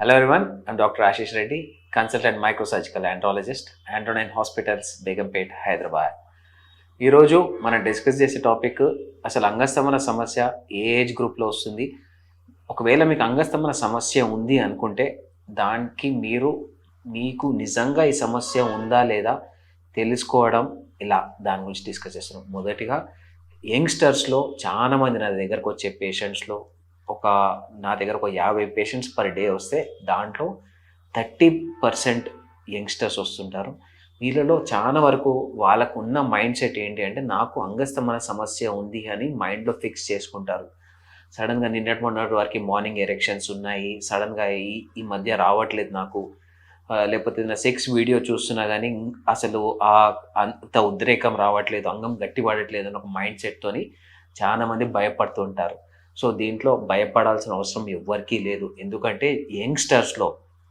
Hello everyone I'm doctor Ashish Reddy consultant microsurgical andrologist, Andronine hospitals Begumpet Hyderabad ఈరోజు మనం discuss చేసే topic అసలు అంగస్తమన సమస్య ఏ ఏజ్ గ్రూప్లో వస్తుంది? ఒకవేళ మీకు అంగస్తమన సమస్య ఉంది అనుకుంటే దానికి మీరు మీకు నిజంగా ఈ సమస్య ఉందా లేదా తెలుసుకోవడం ఇలా దాని గురించి డిస్కస్ చేస్తున్నాం. మొదటిగా యంగ్స్టర్స్లో చాలామంది నా దగ్గరకు వచ్చే పేషెంట్స్లో ఒక నా దగ్గర ఒక యాభై పేషెంట్స్ పర్ డే వస్తే దాంట్లో థర్టీ పర్సెంట్ యంగ్స్టర్స్ వస్తుంటారు. వీళ్ళలో చాలా వరకు వాళ్ళకు ఉన్న మైండ్ సెట్ ఏంటి అంటే నాకు అంగస్తమన సమస్య ఉంది అని మైండ్లో ఫిక్స్ చేసుకుంటారు. సడన్గా నిన్నటి మొన్నటి వారికి మార్నింగ్ ఎరెక్షన్స్ ఉన్నాయి. సడన్గా ఈ ఈ మధ్య రావట్లేదు నాకు. లేకపోతే నా సెక్స్ వీడియో చూస్తున్నా కానీ అసలు ఆ అంత ఉద్రేకం రావట్లేదు అంగం గట్టి పడట్లేదు అని ఒక మైండ్ సెట్తోని చాలా మంది భయపడుతుంటారు. సో దీంట్లో భయపడాల్సిన అవసరం ఎవ్వరికీ లేదు. ఎందుకంటే యంగ్స్టర్స్లో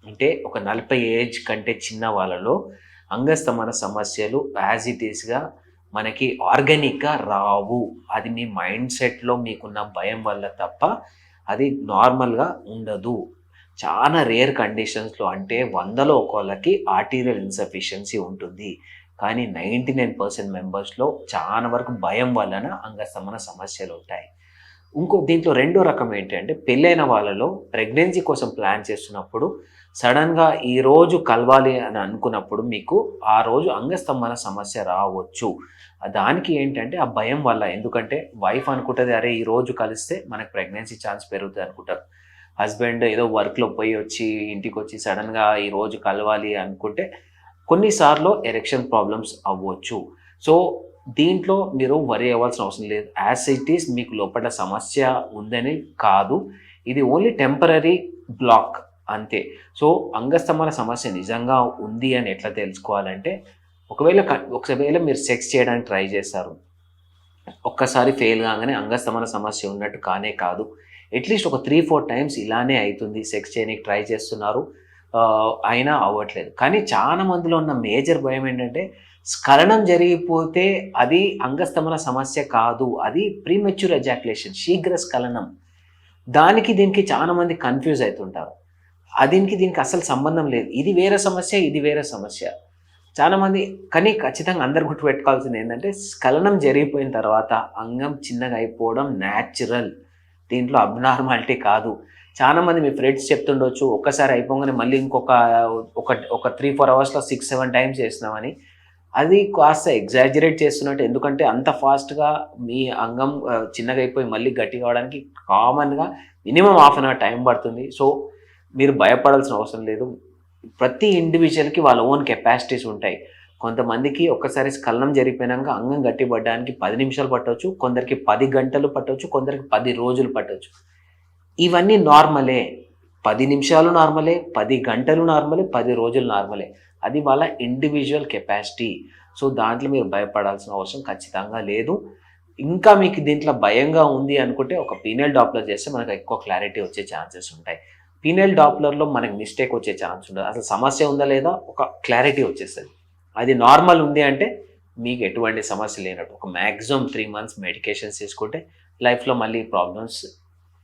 అంటే ఒక నలభై ఏజ్ కంటే చిన్న వాళ్ళలో అంగస్తమన సమస్యలు యాజ్ ఇట్ ఈస్గా మనకి ఆర్గానిక్గా రావు. అది మీ మైండ్ సెట్లో మీకున్న భయం వల్ల తప్ప అది నార్మల్గా ఉండదు. చాలా రేర్ కండిషన్స్లో అంటే వందలో ఒకళ్ళకి ఆర్టీరియల్ ఇన్సఫిషియన్సీ ఉంటుంది. కానీ నైంటీ నైన్ పర్సెంట్ మెంబర్స్లో చాలా వరకు భయం వలన అంగస్తమన సమస్యలు ఉంటాయి. ఇంకో దీంట్లో రెండో రకం ఏంటంటే పెళ్ళైన వాళ్ళలో ప్రెగ్నెన్సీ కోసం ప్లాన్ చేస్తున్నప్పుడు సడన్గా ఈరోజు కలవాలి అని అనుకున్నప్పుడు మీకు ఆ రోజు అంగస్తంభన సమస్య రావచ్చు. దానికి ఏంటంటే ఆ భయం వల్ల ఎందుకంటే వైఫ్ అనుకుంటుంది అరే ఈ రోజు కలిస్తే మనకు ప్రెగ్నెన్సీ ఛాన్స్ పెరుగుతుంది అనుకుంటారు. హస్బెండ్ ఏదో వర్క్లో పోయి వచ్చి ఇంటికి వచ్చి సడన్గా ఈరోజు కలవాలి అనుకుంటే కొన్నిసార్లు ఎరెక్షన్ ప్రాబ్లమ్స్ అవ్వచ్చు. సో దీంట్లో మీరు వరి అవ్వాల్సిన అవసరం లేదు. యాజ్ ఇట్ ఈస్ మీకు లోపల సమస్య ఉందని కాదు. ఇది ఓన్లీ టెంపరీ బ్లాక్ అంతే. సో అంగస్తమన సమస్య నిజంగా ఉంది అని ఎట్లా తెలుసుకోవాలంటే ఒకవేళ ఒకవేళ మీరు సెక్స్ చేయడానికి ట్రై చేస్తారు ఒక్కసారి ఫెయిల్ కాగానే అంగస్తమన సమస్య ఉన్నట్టు కానే కాదు. అట్లీస్ట్ ఒక త్రీ ఫోర్ టైమ్స్ ఇలానే అవుతుంది సెక్స్ చేయడానికి ట్రై చేస్తున్నారు. అయినా అవ్వట్లేదు. కానీ చాలా మందిలో ఉన్న మేజర్ భయం ఏంటంటే స్ఖలనం జరిగిపోతే అది అంగస్తమన సమస్య కాదు. అది ప్రీమెచ్యూర్ ఎజాక్యులేషన్ శీఘ్ర స్ఖలనం. దానికి దీనికి చాలా మంది కన్ఫ్యూజ్ అవుతుంటారు దీనికి దీనికి అసలు సంబంధం లేదు. ఇది వేరే సమస్య ఇది వేరే సమస్య. చాలామంది కానీ ఖచ్చితంగా అందరు గుర్తుపెట్టుకోవాల్సింది ఏంటంటే స్ఖలనం జరిగిపోయిన తర్వాత అంగం చిన్నగా అయిపోవడం న్యాచురల్ దీంట్లో అబ్నార్మాలిటీ కాదు. చాలా మంది మీ ఫ్రెండ్స్ చెప్తుండొచ్చు ఒక్కసారి అయిపోగానే మళ్ళీ ఇంకొక ఒక ఒక త్రీ ఫోర్ అవర్స్లో సిక్స్ సెవెన్ టైమ్స్ చేసినామని. అది కాస్త ఎగ్జాజరేట్ చేస్తున్నట్టు. ఎందుకంటే అంత ఫాస్ట్గా మీ అంగం చిన్నగా అయిపోయి మళ్ళీ గట్టి కావడానికి కామన్గా minimum half an hour time పడుతుంది. సో మీరు భయపడాల్సిన అవసరం లేదు. ప్రతి ఇండివిజువల్కి వాళ్ళ ఓన్ కెపాసిటీస్ ఉంటాయి. కొంతమందికి ఒక్కసారి స్ఖలనం జరిగిపోయినాక అంగం గట్టిపడడానికి పది నిమిషాలు పట్టవచ్చు కొందరికి పది గంటలు పట్టవచ్చు కొందరికి పది రోజులు పట్టవచ్చు ఇవన్నీ నార్మలే పది నిమిషాలు నార్మలే పది గంటలు నార్మలే పది రోజులు నార్మలే. అది వాళ్ళ ఇండివిజువల్ కెపాసిటీ సో దాంట్లో మీరు భయపడాల్సిన అవసరం ఖచ్చితంగా లేదు. ఇంకా మీకు దీంట్లో భయంగా ఉంది అనుకుంటే ఒక పీనల్ డాప్లర్ చేస్తే మనకు ఎక్కువ క్లారిటీ వచ్చే ఛాన్సెస్ ఉంటాయి. పీనల్ డాప్లర్లో మనకి మిస్టేక్ వచ్చే ఛాన్స్ ఉండదు. అసలు సమస్య ఉందా లేదా? ఒక క్లారిటీ వచ్చేస్తుంది. అది నార్మల్ ఉంది అంటే మీకు ఎటువంటి సమస్య లేనట్టు. ఒక మ్యాక్సిమం త్రీ మంత్స్ మెడికేషన్స్ తీసుకుంటే లైఫ్లో మళ్ళీ ప్రాబ్లమ్స్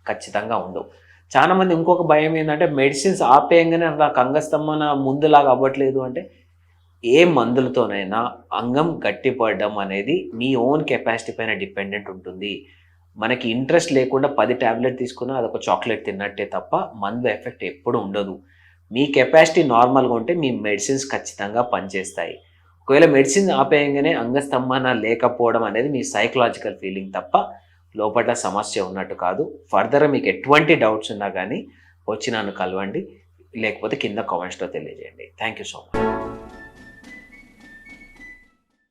ఖచ్చితంగా ఉండవు. చాలా మంది ఇంకొక భయం ఏంటంటే మెడిసిన్స్ ఆపేయంగానే నాకు అంగస్తంభన ముందులాగా అవ్వట్లేదు అంటే ఏ మందులతోనైనా అంగం గట్టిపడడం అనేది మీ ఓన్ కెపాసిటీ పైన డిపెండెంట్ ఉంటుంది. మనకి ఇంట్రెస్ట్ లేకుండా పది ట్యాబ్లెట్ తీసుకున్నా అదొక చాక్లెట్ తిన్నట్టే తప్ప మందు ఎఫెక్ట్ ఎప్పుడు ఉండదు. మీ కెపాసిటీ నార్మల్గా ఉంటే మీ మెడిసిన్స్ ఖచ్చితంగా పనిచేస్తాయి. ఒకవేళ మెడిసిన్ ఆపేయంగానే అంగస్తంభన లేకపోవడం అనేది మీ సైకలాజికల్ ఫీలింగ్ తప్ప లోపల సమస్య ఉన్నట్టు కాదు. ఫర్దర్ మీకు ఎటువంటి డౌట్స్ ఉన్నా కానీ వచ్చి నన్ను కలవండి. లేకపోతే కింద కామెంట్స్లో తెలియజేయండి. Thank you so much.